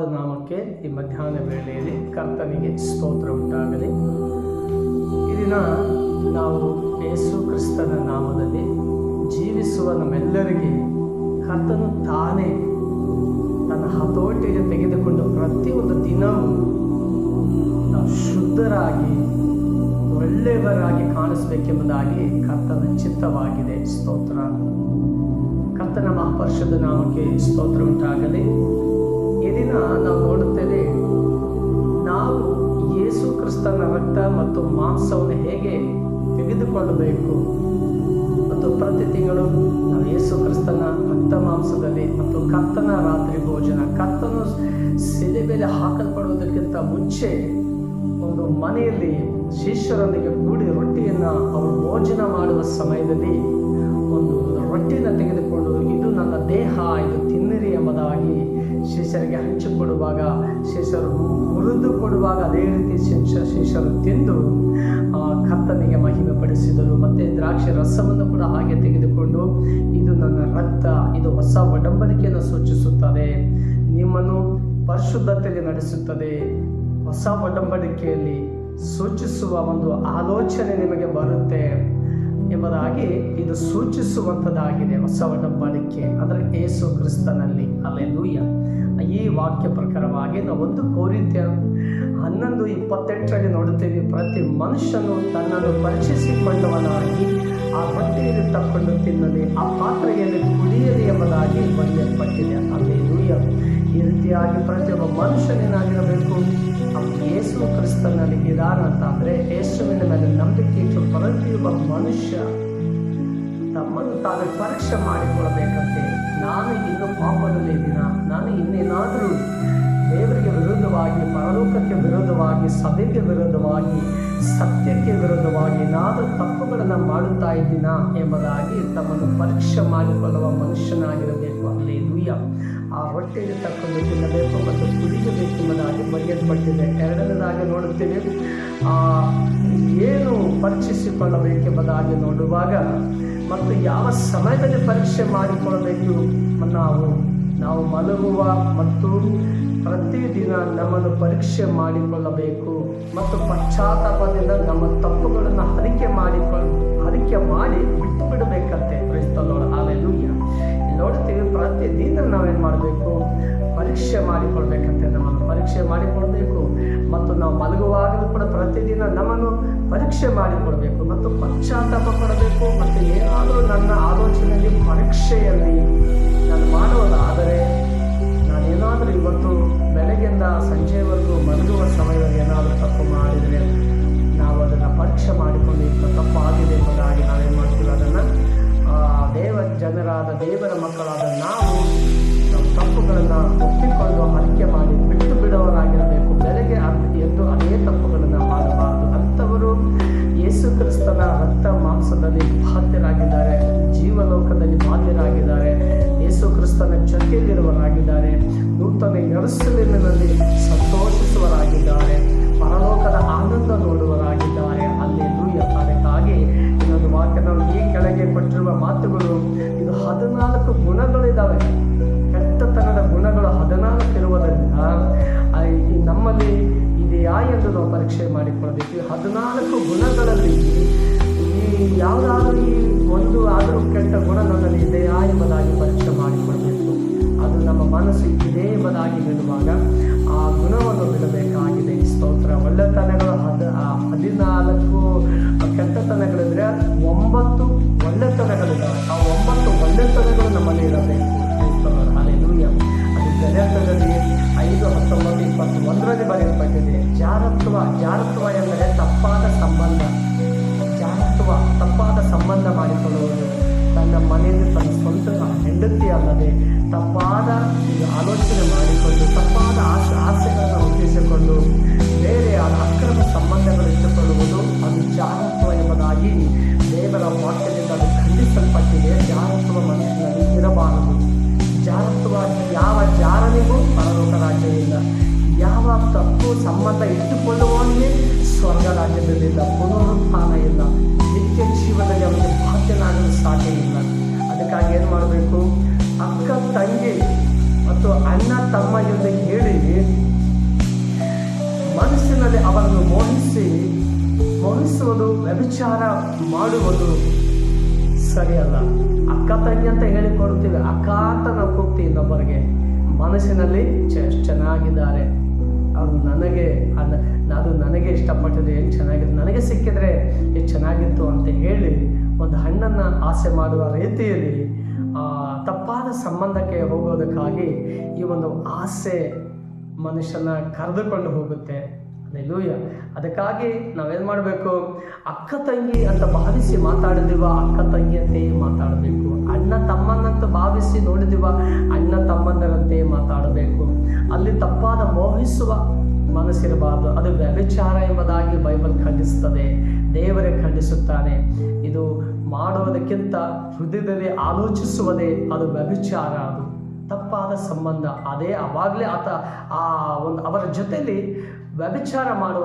ನಾಮಕ್ಕೆ ಈ ಮಧ್ಯಾಹ್ನ ವೇಳೆಯಲ್ಲಿ ಕರ್ತನಿಗೆ ಸ್ತೋತ್ರ ಉಂಟಾಗಲಿ. ಇದನ್ನ ನಾವು ಯೇಸು ಕ್ರಿಸ್ತನ ನಾಮದಲ್ಲಿ ಜೀವಿಸುವ ನಮ್ಮೆಲ್ಲರಿಗೆ ಕರ್ತನು ತಾನೇ ತನ್ನ ಹತೋಟಿಗೆ ತೆಗೆದುಕೊಂಡು ಪ್ರತಿಯೊಂದು ದಿನವೂ ನಾವು ಶುದ್ಧರಾಗಿ, ಒಳ್ಳೆಯವರಾಗಿ ಕಾಣಿಸ್ಬೇಕೆಂಬುದಾಗಿ ಕರ್ತನ ಚಿತ್ತವಾಗಿದೆ. ಸ್ತೋತ್ರ. ಕರ್ತನ ಮಹಾಪರ್ಷದ ನಾಮಕ್ಕೆ ಸ್ತೋತ್ರ ಉಂಟಾಗಲಿ. ಈ ದಿನ ನಾವು ನೋಡುತ್ತೇವೆ, ನಾವು ಯೇಸು ಕ್ರಿಸ್ತನ ರಕ್ತ ಮತ್ತು ಮಾಂಸವನ್ನು ಹೇಗೆ ತೆಗೆದುಕೊಳ್ಳಬೇಕು? ಮತ್ತು ಪ್ರತಿ ತಿಂಗಳು ನಾವು ಯೇಸು ಕ್ರಿಸ್ತನ ರಕ್ತ ಮಾಂಸದಲ್ಲಿ ಮತ್ತು ಕತ್ತನ ರಾತ್ರಿ ಭೋಜನ ಕತ್ತನ್ನು ಸಿಲೆ ಮೇಲೆ ಹಾಕಲ್ಪಡುವುದಕ್ಕಿಂತ ಮುಂಚೆ ಒಂದು ಮನೆಯಲ್ಲಿ ಶಿಷ್ಯರೊಂದಿಗೆ ಕೂಡಿ ರೊಟ್ಟಿಯನ್ನು ಅವರು ಭೋಜನ ಮಾಡುವ ಸಮಯದಲ್ಲಿ ಒಂದು ರೊಟ್ಟಿಯನ್ನು ತೆಗೆದುಕೊಂಡು, ಇದು ನನ್ನ ದೇಹ ಶಿಷ್ಯರಿಗೆ ಹಂಚಿಕೊಡುವಾಗ ಶಿಷ್ಯರು ಮುರಿದು ಕೊಡುವಾಗ ಅದೇ ರೀತಿ ಶಿಷ್ಯ ಶಿಷ್ಯರು ತಿಂದು ಕರ್ತನಿಗೆ ಮಹಿಮೆ ಪಡಿಸಿದರು ಮತ್ತೆ ದ್ರಾಕ್ಷಿ ರಸವನ್ನು ಕೂಡ ಹಾಗೆ ತೆಗೆದುಕೊಂಡು, ಇದು ನನ್ನ ರಕ್ತ, ಇದು ಹೊಸ ಒಡಂಬಡಿಕೆಯನ್ನು ಸೂಚಿಸುತ್ತದೆ. ನಿಮ್ಮನ್ನು ಪರಿಶುದ್ಧತೆಗೆ ನಡೆಸುತ್ತದೆ. ಹೊಸ ಒಡಂಬಡಿಕೆಯಲ್ಲಿ ಸೂಚಿಸುವ ಒಂದು ಆಲೋಚನೆ ನಿಮಗೆ ಬರುತ್ತೆ. ಎಂಬುದಾಗಿ ಇದು ಸೂಚಿಸುವಂಥದ್ದಾಗಿದೆ ಹೊಸ ಒಡಂಬಡಿಕೆ ಅಂದರೆ ಏಸು ಕ್ರಿಸ್ತನಲ್ಲಿ. ಅಲ್ಲೆಲೂಯ ಈ ವಾಕ್ಯ ಪ್ರಕಾರವಾಗಿ ನಾವು ಒಂದು ಕೋರಿತ್ಯ ಹನ್ನೊಂದು ಇಪ್ಪತ್ತೆಂಟರಲ್ಲಿ ನೋಡುತ್ತೇವೆ, ಪ್ರತಿ ಮನುಷ್ಯನು ತನ್ನನ್ನು ಪರಿಚಯಿಸಿಕೊಂಡವನಾಗಿ, ಆ ಬಟ್ಟೆಯಲ್ಲಿ ತಕ್ಕೊಂಡು ತಿನ್ನಲಿ ಆ ಪಾತ್ರೆಯಲ್ಲಿ ಕುಡಿಯಲಿ ಎಂಬುದಾಗಿ ಬರೆಯಲ್ಪಟ್ಟಿದೆ. ಅಲ್ಲೆಲೂಯ ಈ ರೀತಿಯಾಗಿ ಪ್ರತಿಯೊಬ್ಬ ಮನುಷ್ಯನೇನಾಗಿರಬೇಕು ಯೇಸು ಕ್ರಿಸ್ತನಲ್ಲಿ ಇದಾನ ಅಂತ ಅಂದ್ರೆ ಯೇಸುವಿನ ಮೇಲೆ ನಂಬಿಕೆ ಇಟ್ಟು ಪ್ರತಿಯೊಬ್ಬ ಮನುಷ್ಯ ತಮ್ಮನ್ನು ತಾನು ಪರೀಕ್ಷೆ ಮಾಡಿಕೊಳ್ಳಬೇಕಂತೆ. ನಾನು ಇನ್ನು ಪಾಪದಲ್ಲಿ ಇದ್ದೀನ? ನಾನು ಇನ್ನೇನಾದರೂ ದೇವರಿಗೆ ವಿರುದ್ಧವಾಗಿ, ಪರಲೋಕಕ್ಕೆ ವಿರುದ್ಧವಾಗಿ, ಸಭೆಗೆ ವಿರುದ್ಧವಾಗಿ, ಸತ್ಯಕ್ಕೆ ವಿರುದ್ಧವಾಗಿ ನಾನು ತಪ್ಪುಗಳನ್ನು ಮಾಡುತ್ತಾ ಇದ್ದೀನ ಎಂಬುದಾಗಿ ತಮ್ಮನ್ನು ಪರೀಕ್ಷೆ ಮಾಡಿಕೊಳ್ಳುವ ಮನುಷ್ಯನಾಗಿರಬೇಕು. ಅಲ್ಲಿ ಲೂಯ ಆ ಹೊಟ್ಟೆಗೆ ತಕ್ಕೊಂಡು ತಿನ್ನಬೇಕು ಮತ್ತು ಕುಡಿಯಬೇಕು ಎಂಬುದಾಗಿ ಬರೆಯಲ್ಪಟ್ಟಿದೆ ಎರಡನೇದಾಗಿ ನೋಡುತ್ತೇವೆ, ಆ, ಏನು ಪರೀಕ್ಷಿಸಿಕೊಳ್ಳಬೇಕೆಂಬುದಾಗಿ ನೋಡುವಾಗ ಮತ್ತು ಯಾವ ಸಮಯದಲ್ಲಿ ಪರೀಕ್ಷೆ ಮಾಡಿಕೊಳ್ಳಬೇಕು ನಾವು ನಾವು ಮಲಗುವ ಮತ್ತು ಪ್ರತಿದಿನ ನಮ್ಮನ್ನು ಪರೀಕ್ಷೆ ಮಾಡಿಕೊಳ್ಳಬೇಕು ಮತ್ತು ಪಶ್ಚಾತ್ತಾಪದಿಂದ ನಮ್ಮ ತಪ್ಪುಗಳನ್ನು ಹರಿಕೆ ಮಾಡಿಕೊಳ್ಳ ಹರಿಕೆ ಮಾಡಿ ಬಿಟ್ಟು ಬಿಡಬೇಕಂತೆ. ಮಾಡಬೇಕು. ಪರೀಕ್ಷೆ ಮಾಡಿಕೊಳ್ಬೇಕಂತ ನಮ್ಮನ್ನು ಪರೀಕ್ಷೆ ಮಾಡಿಕೊಳ್ಬೇಕು. ಮತ್ತು ನಾವು ಮಲಗುವಾಗಲೂ ಕೂಡ ಪ್ರತಿದಿನ ನಮ್ಮನ್ನು ಪರೀಕ್ಷೆ ಮಾಡಿಕೊಳ್ಬೇಕು. ಮತ್ತು ಪಶ್ಚಾತ್ತಾಪ ಪಡಬೇಕು. ಮತ್ತು ಏನಾದರೂ ನನ್ನ ಆಲೋಚನೆಯಲ್ಲಿ, ಪರೀಕ್ಷೆಯಲ್ಲಿ ನಾನು ಮಾಡುವುದಾದರೆ ನಾನೇನಾದರೂ ಇವತ್ತು ಬೆಳಗ್ಗೆಯಿಂದ ಸಂಜೆವರೆಗೂ ಮಲಗುವ ಸಮಯದಲ್ಲಿ ಏನಾದರೂ ತಪ್ಪು ಮಾಡಿದರೆ ನಾವು ಅದನ್ನು ಪರೀಕ್ಷೆ ಮಾಡಿಕೊಂಡು ಇಂಥ ತಪ್ಪಾಗಿದೆ ಎಂಬುದಾಗಿ ನಾವೇನು ಮಾಡ್ತೀವಿ? ಅದನ್ನು ದೇವ, ಜನರಾದ ದೇವರ ಮಕ್ಕಳಾದ ಯರುಸಲೇಮಿನಲ್ಲಿ ಸಂತೋಷಿಸುವರಾಗಿದ್ದಾರೆ ಪರಲೋಕದ ಆನಂದ ನೋಡುವರಾಗಿದ್ದಾರೆ ಅಲ್ಲಿ ಅದಕ್ಕಾಗಿ ಇನ್ನೊಂದು ಮಾತನ್ನು ಈ ಕೆಳಗೆ ಕೊಟ್ಟಿರುವ ಮಾತುಗಳು ಇದು ಹದಿನಾಲ್ಕು ಗುಣಗಳಿದ್ದಾವೆ ಕೆಟ್ಟತನದ ಗುಣಗಳು ಹದಿನಾಲ್ಕು ಇರುವುದರಿಂದ ನಮ್ಮಲ್ಲಿ ಇದೆಯಾ ಎಂದು ನಾವು ಪರೀಕ್ಷೆ ಮಾಡಿಕೊಳ್ಳಬೇಕು. ಹದಿನಾಲ್ಕು ಗುಣಗಳಲ್ಲಿ ಈ ಯಾವುದಾದ್ರೂ ಈ ಒಂದು ಆದರೂ ಕೆಟ್ಟ ಗುಣ ನನ್ನಲ್ಲಿ ಇದೆಯಾ ಎಂಬುದಾಗಿ ಪರೀಕ್ಷೆ ಮನಸ್ಸು ಇದೇ ಎಂಬುದಾಗಿ ಬಿಡುವಾಗ ಆ ಗುಣವನ್ನು ಬಿಡಬೇಕಾಗಿದೆ. ಸ್ತೋತ್ರ. ಒಳ್ಳೆತನಗಳು ಹದ ಹದಿನಾಲ್ಕು ಕೆಟ್ಟತನಗಳಿದ್ರೆ ಒಂಬತ್ತು ಒಳ್ಳೆತನಗಳಿದ್ದಾವೆ ಆ ಒಂಬತ್ತು ಒಳ್ಳೆತನಗಳು ನಮ್ಮಲ್ಲಿ ಇರಬೇಕು. ಅದು ಗಣಕದಲ್ಲಿ ಐದು, ಹತ್ತೊಂಬತ್ತು, ಇಪ್ಪತ್ತು, ಒಂದರಲ್ಲಿ ಬರೆಯಲ್ಪಟ್ಟಿದೆ. ಜಾರತ್ವ ಜಾರತ್ವ ಎಂದರೆ ತಪ್ಪಾದ ಸಂಬಂಧ. ಜಾರತ್ವ, ತಪ್ಪಾದ ಸಂಬಂಧ ಮಾಡಿಕೊಳ್ಳುವುದು. ತನ್ನ ಮನೆಯಲ್ಲಿ ತನ್ನ ಸ್ವಂತ ಹೆಂಡತಿ ಅಲ್ಲದೆ ತಪ್ಪಾದ ಆಲೋಚನೆ ಮಾಡಿಕೊಂಡು, ತಪ್ಪಾದ ಆಸೆ, ಆಸೆಗಳನ್ನು ಹುಟ್ಟಿಸಿಕೊಂಡು ಬೇರೆ ಅಕ್ರಮ ಸಂಬಂಧಗಳು ಇಟ್ಟುಕೊಳ್ಳುವುದು ಅದು ಜಾರತ್ವ ಎಂಬುದಾಗಿ ದೇವರ ವಾಕ್ಯದಿಂದ ಅದು ಖಂಡಿಸಲ್ಪಟ್ಟಿದೆ. ಜಾರತ್ವ ಮನುಷ್ಯನಲ್ಲಿ ಇರಬಾರದು. ಜಾರತ್ವ ಯಾವ ಜಾರನಿಗೂ ಪರಲೋಕ ರಾಜ್ಯವಿಲ್ಲ ಯಾವ ತಪ್ಪು ಸಂಬಂಧ ಇಟ್ಟುಕೊಳ್ಳುವವನಿಗೆ ಸ್ವರ್ಗ ರಾಜ್ಯದಲ್ಲಿಲ್ಲ ಪುನರುತ್ಥಾನ ಇಲ್ಲ, ನಿತ್ಯ ಜೀವನದಲ್ಲಿ ಅವನಿಗೆ ಬಾಧ್ಯನಾಗಲು ಸಾಧ್ಯ ಇಲ್ಲ ಅದಕ್ಕಾಗಿ ಏನು ಮಾಡಬೇಕು? ಅಕ್ಕ ತಂಗಿ ಮತ್ತು ಅಣ್ಣ ತಮ್ಮ ಎಂದು ಹೇಳಿ ಮನಸ್ಸಿನಲ್ಲಿ ಅವರನ್ನು ಮೋಹಿಸಿ, ಮೋಹಿಸುವುದು, ವ್ಯಭಿಚಾರ ಮಾಡುವುದು ಸರಿಯಲ್ಲ. ಅಕ್ಕ ತಂಗಿ ಅಂತ ಹೇಳಿಕೊಡ್ತೀವಿ ಅಕ್ಕ ಅಂತ ನಾವು ಕೂಗ್ತೀವಿ ಇನ್ನೊಬ್ಬರಿಗೆ. ಮನಸ್ಸಿನಲ್ಲಿ ಚೆನ್ನಾಗಿದ್ದಾರೆ. ಅವ್ರು ನನಗೆ ಅದ ಅದು ನನಗೆ ಇಷ್ಟಪಟ್ಟಿದೆ ಏನು ಚೆನ್ನಾಗಿದೆ? ನನಗೆ ಸಿಕ್ಕಿದ್ರೆ ಎಷ್ಟು ಚೆನ್ನಾಗಿತ್ತು ಅಂತ ಹೇಳಿ ಒಂದು ಹಣ್ಣನ್ನು ಆಸೆ ಮಾಡುವ ರೀತಿಯಲ್ಲಿ ತಪ್ಪ ತಪ್ಪಾದ ಸಂಬಂಧಕ್ಕೆ ಹೋಗೋದಕ್ಕಾಗಿ ಈ ಒಂದು ಆಸೆ ಮನುಷ್ಯನ ಕರೆದುಕೊಂಡು ಹೋಗುತ್ತೆ. ಲೂಯ ಅದಕ್ಕಾಗಿ ನಾವೇನು ಮಾಡಬೇಕು? ಅಕ್ಕ ತಂಗಿ ಅಂತ ಭಾವಿಸಿ ಮಾತಾಡಿದಿವ ಅಕ್ಕ ತಂಗಿಯಂತೆ ಮಾತಾಡಬೇಕು. ಅಣ್ಣ ತಮ್ಮನಂತ ಭಾವಿಸಿ ನೋಡಿದಿವ ಅಣ್ಣ ತಮ್ಮಂದರಂತೆ ಮಾತಾಡಬೇಕು. ಅಲ್ಲಿ ತಪ್ಪಾದ ಮೋಹಿಸುವ ಮನಸ್ಸಿರಬಾರ್ದು. ಅದು ವ್ಯಭಿಚಾರ ಎಂಬುದಾಗಿ ಬೈಬಲ್ ಖಂಡಿಸುತ್ತದೆ. ದೇವರೇ ಖಂಡಿಸುತ್ತಾನೆ. ಮಾಡುವುದಕ್ಕಿಂತ ಹೃದಯದಲ್ಲಿ ಆಲೋಚಿಸುವುದೇ ಅದು ವ್ಯಭಿಚಾರ ಅದು. ತಪ್ಪಾದ ಸಂಬಂಧ. ಅದೇ ಅವಾಗಲೇ ಆತ ಆ ಒಂದು ಅವರ ಜೊತೆಯಲ್ಲಿ ವ್ಯಭಿಚಾರ ಮಾಡುವ